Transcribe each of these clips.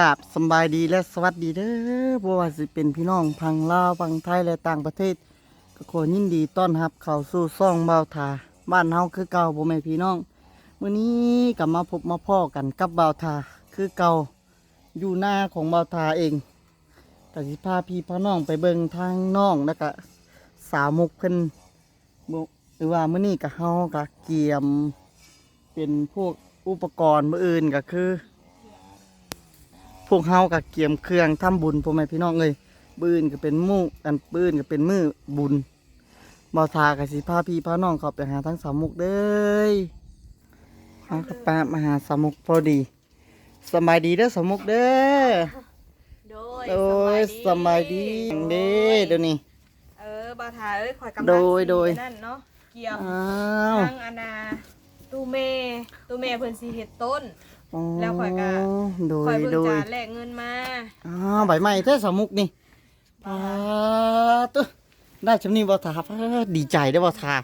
ราบสบายดีและสวัสดีเด้อบ่ว่าสิเป็นพี่น้องพังลาวพังไทยและต่างประเทศ ก็ขอยินดีต้อนรับเข้าสู่ซ่องเบาทา บ้านเฮาคือเก่าบ่แม่พี่น้องมื้อนี้กลับมาพบมาพ่อกันกับเบาทาคือเก่าอยู่หน้าของเบาทาเองก็สิพาพี่พาน้องไปเบิ่งทางน้องแล้วก็สาวมุกเพิ่นบ่หรือว่ามื้อนี้ก็เฮาก็เกียม เป็นพวกอุปกรณ์มื้ออื่นก็คือ พวกเฮากับเกียมเครื่องทำบุญพ่อแม่พี่น้องเลยปืนก็เป็นหมู่กันปืนก็เป็นมือบุญบ่าวทากับสิพาพี่พาน้องเขาไปหาทั้งสามมุกเด้ยเอากระปามาหาสามมุกพอดีสำบายดีเด้อสามมุกเด้อโดยโดยสำบายดีเด้อเดี๋ยวนี้เออบาทาเอ้ยข่อยกำลังโดยสิโดยไปนั่นเนาะเกี่ยวอ้าวทั้งอนาตูเมตูเมเพิ่นสิเฮ็ดต้นอ๋อ แล้วข่อยก็โดข่อยยเพิ่งโดยจะแลกเงินมาอ้าวใบไม้แท้สามมุกนี่ปาตุ๊ได้ชำนี้บ่าวทาพาดีใจได้อบ่าวทา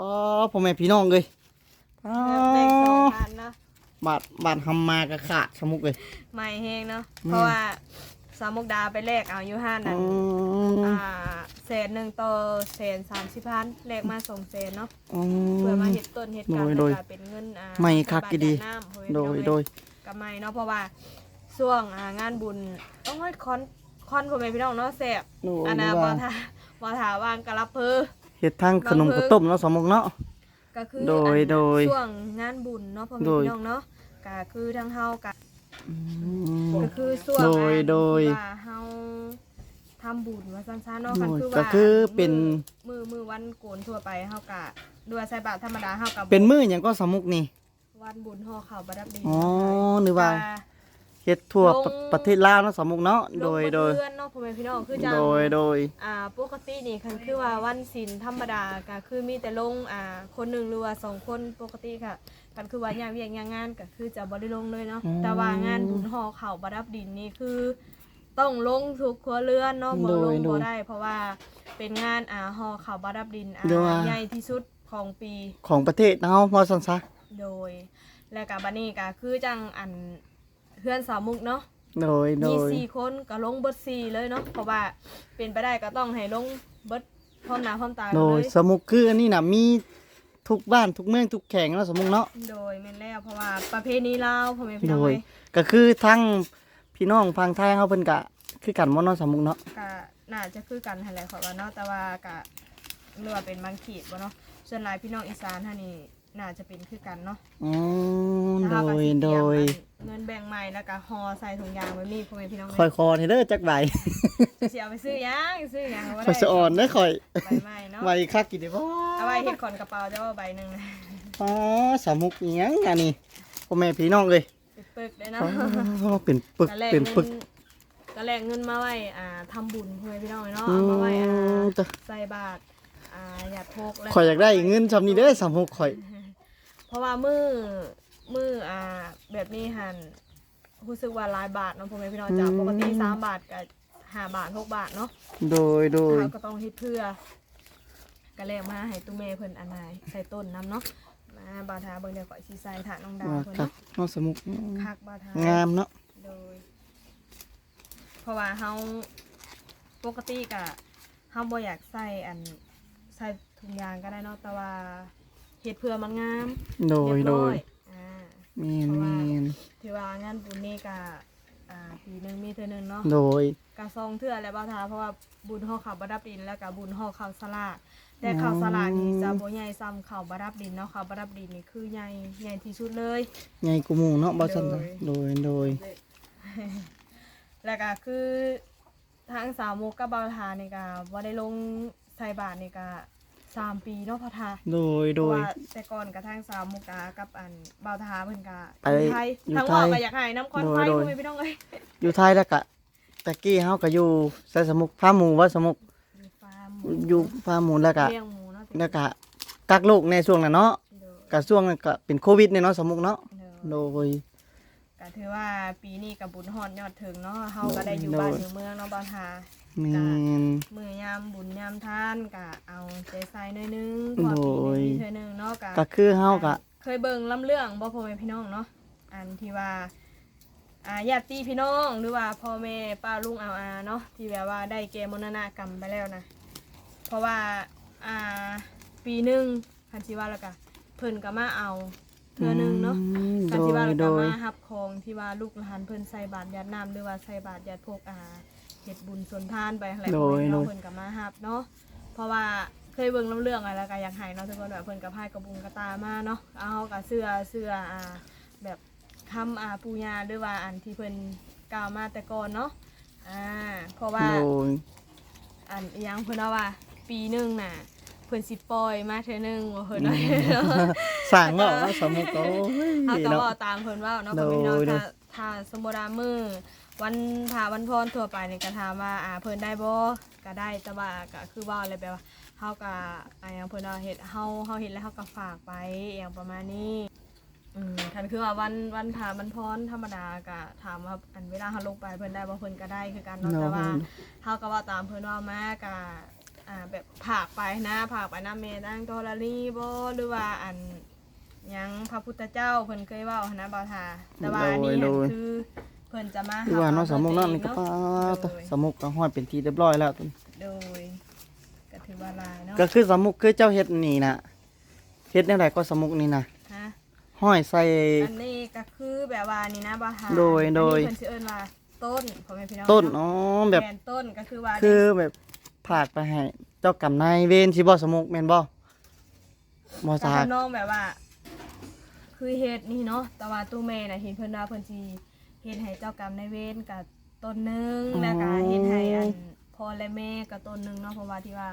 อ๋อพ่อแม่พี่น้องเลยอ๋อแบ่งสองพันเนาะบาดบาดทำมากระขาดสมุกเลยไม่แฮงเนาะอืมเพราะว่าสามมุกดาไปแลกเอาอยู่ห้านั่นอืมอ่า แสนหนึ่งต่อแสนสามสิบพันแลกมาสองแสนเนาะอืเพื่อมามเฮ็ดต้นเฮ็ดการโดยแล้วก็เป็นเงินอ่าไม่คักกี่ดี บาทน้ำเฮ้โดยพี่น้องเอ้โดยกับไม่เนาะเพราะว่าช่วงอ่างานบุญต้องให้คอนคอนพ่อแม่พี่น้องเนาะแซ่บโดยอันน่ะว่าบ่ทาบ่ทาวางกะรับเพอ เฮ็ดทั้งขนมบางมื้ข้าอวต้มเนาะสมุกเนาะ ก็คือโดยอันโดยช่วงงานบุญเนาะพ่อแม่โดย พี่น้องเนาะก็คือทั้งเฮาก็อืม ก็คือช่วงโดยอันโดย ที่ว่าเฮา ทำบุญว่าซั่นๆเนาะคันโดยคือก็ว่าคือเป็นมือมือวันโกนทั่วไปเฮาก็ด้วยใส่บาตรธรรมดาเฮาก็เป็นมืออย่างก็สมุกนี่ วันบุญห่อข้าวประดับดินอ๋อหรือว่าก็เฮ็ดทั่วลงประประเทศลาวเนาะสมุกเนาะโดยลงโดยเพื่อนเนาะพ่อแม่พี่น้องคือจังโดยโดยอ่าปกตินี่คันคือว่าวันศีลธรรมดาก็คือมีแต่ลงอ่าคนหนึ่งหรือว่าสองคนปกติค่ะคันคือว่าอย่างเวียงอย่างงานก็คือจะบ่ได้ลงเลยเนาะแต่ว่างานบุญห่อข้าวประดับดินนี่คือ ต้องลงทุกครัวเรือนเนาะบ่ลงบ่ได้ เพราะว่าเป็นงานอ่าห่อข้าวประดับดินอ่า ใหญ่ที่สุดของปี ของประเทศเฮาว่าซั่นซะโดย และกับบันนี้ก็คือจังอันเพื่อนสาวมุกเนาะโดยโดมียสี่คนก็ลงเบิดสี่เลยเนาะเพราะว่าเป็นไปได้ก็ต้องให้ลงเบิดพร้อมหน้าพร้อมตากันโดยเลยสมุกคืออันนี้น่ะมีทุกบ้านทุกเมืองทุกแข่งเนาะสมุกเนาะ โดยแม่นแล้วเพราะว่าประเพณีลาวพ่อแม่พี่โดน้องยเอ้ยก็คือทั้ง พี่น้องพังไทยเขาเพิ่นกะ คือกันบ่เนาะสามมุกเนาะก็น่าจะคือกันหั่นแหละขอยว่าเนาะแต่ว่าก็เรียกว่าเป็นบางขีดบ่เนาะส่วนหลายพี่น้องอีสานท่านี่น่าจะเป็นคือกันเนาะอ๋อถ้าโดเฮาก็ยสิโดเตรีมย อันเงินแบ่งใหม่แล้วก็ห่อใส่ถุงยางไว้มีพ่อแม่พี่น้องคอยคอนี่เด้อจักใบสิเอาไปซื้อหยังซื้อหยังก็บ่คอยสะอ่อนเด้อคอยใบไม้เนาะใบคักกี่ได้บ่เอาไว้เฮ็ดขอนกระเป๋าจะว่าใบหนึงนะอ๋อสามมุกอีหยังอันนี้พ่อแม่พี่น้องเอ้ยเป็นปึกได้นะอ๋อเป็นปึกก็แลกเป็นเงิปึกนก็แลกเงินมาไว้อ่าทำบุญเพื่อพี่น้องเนาะอืเอามาไว้อ่ามจ้ะใส่บาตรอ่าหยาดโพกแล้วข่อยอยากได้เงินซำนี้เด้อสามมุกข่อย เพราะว่ามือมืออ่าแบบนี้หันรู้สึกว่าหลายบาทเนาะพ่อแม่พี่น้องจากปกติสามบาทกับห้าบาทหกบาทเนาะโดยโดยเขาก็ต้องเฮ็ดเพื่อก็แลกมาให้ตุ้เมเพิ่นอันนายใส่ต้นน้ำเนาะมา บาทาเบิ่งเดี๋ยวก่อยสิใส่ถาดน้องดาวว่าเพิ่นคักเนาะเนาะสามมุกคักบาทางามเนาะโดย เพราะว่าเฮาปกติกะเฮาบ่อยากใส่อันใส่ถุงยางก็ได้เนาะแต่ว่าเฮ็ดเพื่อมันงามโดยเรีบโดร้อยอ่า แม่นแม่นที่ว่างานบุญนี่กะอ่าปีหนึงมีเทื่อหนึงเนาะ โดย กะซองเทื่อแล้วบ่ทาเพราะว่าบุญห่อข้าวประดับดินแล้วก็บุญห่อข้าวสลาก แต่ข้าวสลากนี่จะบ่ใหญ่ซ้ำข้าวประดับดินเนาะข้าวประดับดินนี่คือใหญ่ใหญ่ที่สุดเลย ใหญ่กูหมู่เนาะบ่ซั่นจ้ะโดยโดย แล้วก็คือทางสาวมุกกับเบาทานี่ก็บ่ได้ลงใส่บาทนี่ก็สามปีเนาะพ่อทาโดยเพโดราะยว่าแต่ก่อนกับทางสาวมุกดากับอันเบาทาเพิ่นก็ไปอยู่ไทยอยู่ทางไทว่าย ก็อยากให้น้ำควันไฟโดยโดยพ่อแม่พี่น้องเอ้ยอยู่ไทยแล้วก็ตะกี้เฮาก็อยู่ใส่สมุกฟาร์มหมูว่าสมุก อยู่ฟาร์มอยู่ฟาร์มหมูแล้วก็เลี้ยงหมูเนาะแล้วก็กักลูกในช่วงนั้นเนาะโดยก็ช่วงนั้นก็เป็นโควิดเนี่ยเนาะสมุกเนาะโดย โดย ก็ถือว่าปีนี้กับบุญฮอดยอดถึงเนาะเฮาก็ได้อยู่โดยบ้านอยู่เมืองเนาะเบาทาแม่น มื้อยามบุญยามทานก็เอาใจใส่หน่อยนึงเพราะว่าปีหนึงโดยมีเทื่อหนึงเนาะก็ก็คือเฮาก็เคยเบิ่งลำเรื่องบ่พ่อแม่พี่น้องเนาะอันที่ว่าอ่าญาติพี่น้องหรือว่าพ่อแม่ป้าลุงเอาอาเนาะที่แบบว่าได้แก่มรณกรรมไปแล้วนะเพ ราะว่าอ่าปีหนึงคันสิว่าแล้วก็เพิ่นก็มาเอาเทื่อหนึงเนาะอืมคันสิว่าแล้วโดก็ย มารับของที่ว่าลูกหลานเพิ่นใส่บาตรยาดน้ำหรือว่าใส่บาตรยาดพวกอ่าเฮ็ดบุญสนทานไปอะไรพวกนี้เนาะเพิ่นก็มารับเนาะเพราะว่าเคยเบิ่งน้ำเรื่องอะไรแล้วก็อยากให้เนาะทุกคนว่าเพิ่นก็พายกระบุงกระตามาเนาะเอากับเสื้อเสื้ออ่าแบบคำอ่าปูญาหรือว่าอันที่เพิ่นกล่าวมาแต่ก่อนเนาะอ่าเพราะว่า โดย อันอิหยังเพิ่นว่าว่า ปีหนึงน่ะเพิ่นสิปล่อยมาเทื่อหนึงว่าเพิ่นว่าสร้างเนาะสมุกโอ้ยเอาก็เนาะ เว่าตามเพิ่นเว่าเนาะโดเพิ่ยนพี่น้องโดย ถ้าถ้าสมมุติว่ามื้อวันถ้าวันพรทั่วไปนี่ก็ถามว่าอ่าเพิ่นได้บ่ก็ได้แต่ว่าก็คือเว่าอะไรแบบว่าเฮาก็อ่าอย่างเพิ่นว่าเฮ็ดเฮาเฮาเฮ็ดแล้วเฮาก็ฝากไปอย่างประมาณนี้อืมคันคือว่าวันวันถาวันพรธรรมดาก็ถามว่าอันเวลาเฮาลงไปเพิ่นได้บ่เพิ่นก็ได้คือกันเนาะแต่ว่า เฮาก็เว่าตามเพิ่นเว่ามากะ อ่าแบบผากไปนะผากไปน้ำเมตั้งโตละลีบ่หรือว่าอันหยังพระพุทธเจ้าเพิ่นเคยเว้าหั้นนะบ่าวทาแต่ว่าอันนี้โดหันยคือเพิ่นจะมาคือว่าเนาะสมุกเนาะนี่ก็เพิ่ป้าเองสมุกก็ฮอดเป็นที่เรียบร้อยแล้วโดยก็ถือว่าหลายเนาะก็คือสมุกคือเจ้าเฮ็ดนี่น่ะเฮ็ดแนวใดก็สมุกนี่น่ะฮะ ห้อยใส่ อันนี้ก็คือแบบว่านี่นะบ่าวทาโดยโดย อันนี้เพิ่นสิเอิ้นว่าต้นพ่อแม่พี่น้องต้นเาะอ๋อแบบแม่นต้นก็คือว่าคือแบบ ผากไปให้เจ้ากรรมนายเวรสิบ่สมุกแม่นบ่บ่ก็ทาทำนองแบบว่า คือเฮ็ดนี่เนาะแต่ว่าตู้แม่น่ะเห็นเพิ่นว่าเพิ่นสิเฮ็ดให้เจ้ากรรมนายเวรกับต้นหนึงแล้วก็เฮ็ดให้อันพ่อและแม่กับต้นหนึงเนาะเพราะว่าที่ว่า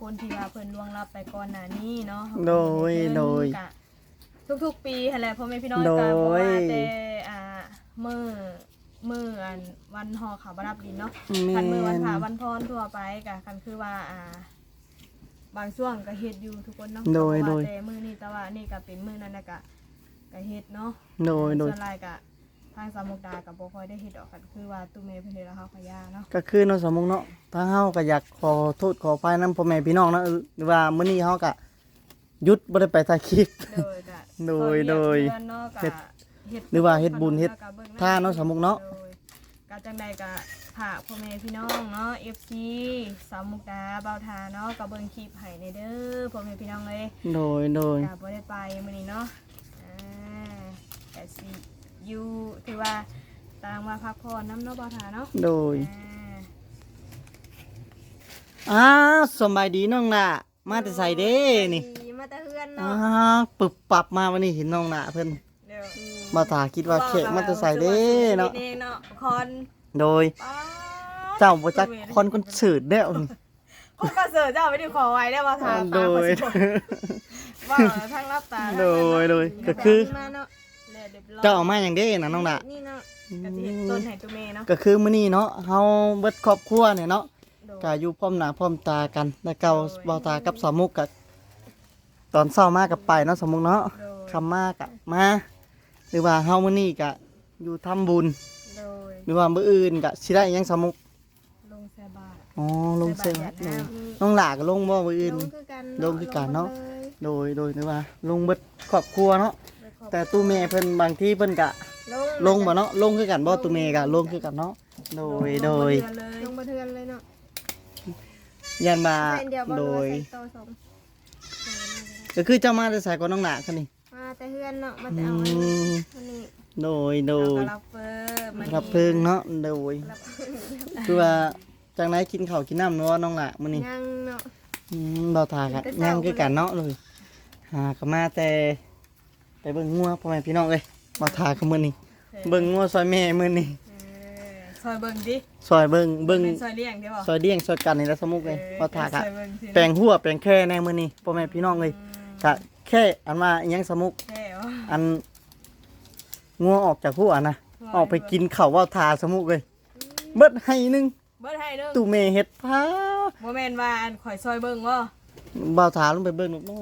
คนที่ว่าเพิ่นล่วงลับไปก่อนหน้านี้เนาะโดยโดยก็ทุกๆปีหั่นแหละพ่อแม่พี่น้องโดยก็บ่ว่าแต่อ่ามื้อ มื้ออันวันห่อขาวบรับดินเนาะคันมือวันผาวันพรทั่วไปกะคันคือว่าอ่า บางช่วงก็เฮ็ดอยู่ทุกคนเนาะโดยเพโดราะว่ายแต่มือนี่แต่ว่านี่ก็เป็นมือนั้นนะกะก็เฮ็ดเนาะโดยโดย ส่วนหลายกะทางสามมุกดากับบ่ค่อยได้เฮ็ดออกกันคือว่าตู้เมย์เพิ่นเฮ็ดแล้วเฮาขยาเนาะ ก็คือเนาะสมุกเนาะทางเฮาก็อยากขอโทษขออภัยนํพ่อแม่พี่น้องเนาะเออหรือว่ามื้อนี้เฮาก็หยุดบ่ได้ไปถ่ายคลิป โดยกะโดยโดยเพิ่นเนาะกะเฮ็ดเฮ็ด หรือว่าเฮ็ดบุญเฮ็ดแล้วก็บิ่งทานเนาะสามมุกเนาะโดยกะจังใดกะฝากพ่อแม่พี่น้องเนาะ FC สามมุกดาเบาทาเนาะก็เบิ่งคลิปให้ในเด้อพ่อแม่พี่น้องเอ้ยโดยโดยกาบ่ได้ไปมื้อนี้เนาะอ่าแต่สิอยู่ถือว่าตางมาพักผ่อนน้ำเนาะบ่ทาเนาะโดยอ่าอ้าวสำบายดีน้องน่ะมาแต่ใส่เด้นี่ดีมาแต่เฮือนอ้าเนาะวปึบปับมาวันนี้เห็นน้องน่ะเพิ่นเดี๋ย วมาตาคิดว่าเขกมาแต่ใส่เด้เนาะชีวิตเองเนาะคอนโดย ป๊าดเจ้าบ่จักคอนคนสืดเด้อคนก็เสิร์ฟเจ้าไม่ได้ขอไว้ได้บ่ทาโดตาคนยสิบว่าทั้งรับตาทั้งโดยโดยก็คือ มาเนาะแล้วเรียบร้อยเจ้าเอามาอย่างเด้น่ะน้องน่ะนี่เนาะก็สิเฮ็ดต้นให้ตัวเมย์เนาะก็คือมื้อนี้เนาะเฮาเบิดครอบครัวเนี่ยเนาะโดย ก็อยู่พร้อมหน้าพร้อมตากันแล้วเก่าเบาตากับสามุกก็ตอนเช้ามากับไปเนาะสามุกเนาะโดยคำมากะมาห รือว่าเฮามื้อนี้กะอยู่ทำบุญ โดยหรือว่ามื้ออื่นกะสิได้หยังสามุกลงแซบาทอ๋อลงเส้นแซบาทหยาดลงน้ำน้องหลาก็ลงบ่มื้ออื่น ลงคือกันลงคือกันเนาะลงหมดเลยโดยโดยหรือว่า ลงเบิดครอบครัวเนาะไปขอบแต่ตู้แม่เพิ่นบางทีเพิ่นกะลลงบ่เนาะลงคือกันบ่ตู้แม่กะลงคือกันเนาะโดยโดยลงมาเทือนเลยเนาะยันมาใส่เดียวบ่โดรู้ว่ายใส่โตสมก็คือเจ้ามาแต่สายก่อนน้องหลาคันนี้มา แต่เฮือนเนาะมาอืแต่เอาอันนี้มอันนี้โดยโดเรายก็รับเฟอร์มารับเพิ่งเนาะโดยรับเพิ่งคือว่าจังไดกินข้าวกินน้ำเนาะน้องหลามื้อนี้ยังเนาะ อืมเราทากันแต่เช้าย่างคือกันเนาะเลยหาก็มาแต่ไปเบิ่งงัวพ่อแม่พี่น้องเอ้ยมาทากันมื้อนี้เบิ่งงัวซอยแม่มื้อนี้เออซอยเบิ่งดิซอยเบิ่งเบิ่งเป็นซอยเลี้ยงเด้บ่ซอยเดี้ยงซอยกันนี่ละสมุกเลยมาทากันซอยเบิ่งสิแปลงหัวแปลงแค่แน่มื้อนี้พ่อแม่พี่น้องเลยกะ แค่อันว่าอิหยังสมุก แค่ว่าอันงัวออกจากหัวนะออกไปกินข้าวว่าทาสมุกเลย เบิดให้หนึงเบิดให้เด้อตู่เมเฮ็ดพาบ่แม่นว่าอันข่อยซอยเบิ่งบ่บ่าวทาลงไปเบิ่งโอ้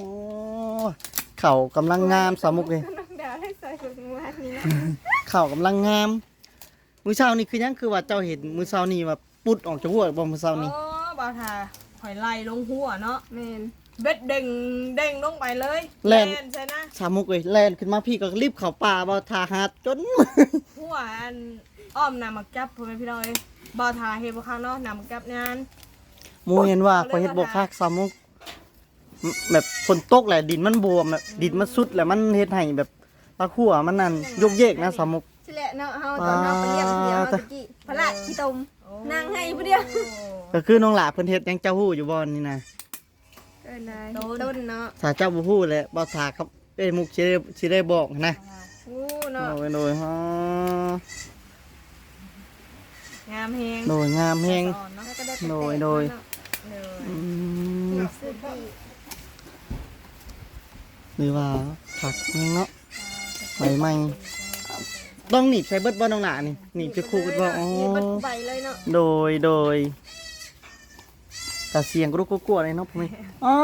เข่ากำลังงามสมุกเลย น้องดาวให้ซอยเบิ่งวันนี้นะข่าวกำลังงาม มื้อเช้านี่คือหยังคือว่าเจ้าเห็นมื้อเช้านี่ว่าปุดออกจากหัวบ่มื้อเช้าโอ้นี่บ่าวทาข่อยไล่ลงหัวเนาะ แม่น เบ็ดเด้งเด้งลงไปเลยแล่นใช่นะสามมุกเลยแล่นขึ้นมาพี่ก็รีบเข้าป่าบ่ทาหาดจน หัวอันอ้อมนำมักจับพ่อแม่พี่น้องเอ้ยบ่ทาเฮ็ดบ่ข้างเนาะนำมักจับงานหมูเห็นว่าพอเฮ็ดบ่คักสามมุกแบบฝนตกแหละดินมันบวมแบบดินมันสุดแล้วมันเฮ็ดให้แบบปลาขั่วมันนั่นยกเยกนะสามมุก ใช่แหละเนาะเฮาตอนเฮาไปเยี่ยมเดียวเฮาตะกี้พระราชขี้ตมนั่งให้ผู้เดียว ก็คือน้องหลาเพิ่นเฮ็ดหยังเจ้าฮู้อยู่บ่นี่นะ เอิ้นได้ต้นเนาะถ้าเจ้าบ่ฮู้แหละบ่ทาครับเอ้ยมุกสิได้สิได้บอกนะอู้เนาะโดยโดยฮะงามเฮงโดยงามแฮงสอนเนาะแล้วก็ได้โดยโดยเด้ออืมซื้อที่หรือว่าผักนี่เนาะใบไม้ต้องหนีบใช้เบิดบ่น้องหนานี่หนีบจะคู่กันบ่อ๋อ มีเบิดใบเลยเนาะโดยโดย แต่เสียงกรุกกลัวเลยเนาะพ่อแม่อ๋อ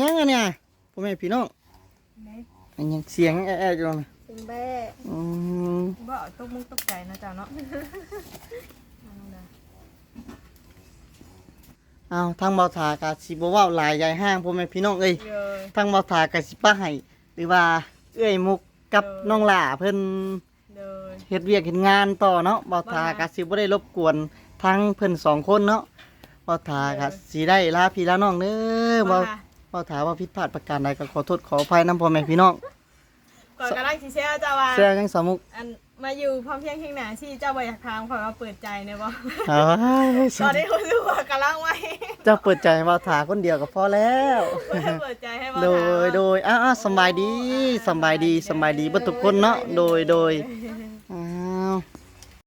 ยังไงเนี่ยพ่อแม่พี่น้องอันยังเสียงแอะๆอยู่นะถึงแบ่อืมบ่ตกมุกตกใจนะจ๊ะเนาะเอาทางเบาถากาสิบ่เว้าหลายใหญ่ห้างพ่อแม่พี่น้องเอ้ยเด้อทางเบาถากาสิป้าให้หรือว่าเอ้ยมุกกับเออน้องหล่าเพิ่นเด้อเฮ็ดเวียกเฮ็ดงานต่อเนาะบ่ทาว่าก็สิบ่ได้รบกวนทั้งเพิ่นสองคนเนาะ บ่ทาก็สิได้ลาพี่ลาน้องเด้อบ่ว่าค่ะบ่ถาว่าผิดพลาดประการใดก็ขอโทษขออภัยนํพ่อแม่พี่น้องก่อนกำลังสิแชร์จ้าว่าแซ่ยังสามุกอันมาอยู่พร้อมเพรียงเคียงหน้าที่เจ้าบ่อยากถามขอยมาเปิดใจเนี่ยบ่เอ้ยตอนนี้รู้สึกว่ากำลังไว้เจ้าเปิดใจให้บ่ทาคนเดียวก็พอแล้วเปิดใจให้บ่โดยโดยอ้าวๆสำบายดีสำบายดีสำบายดีเบ่ทุกคนเนาะโดยโดยเ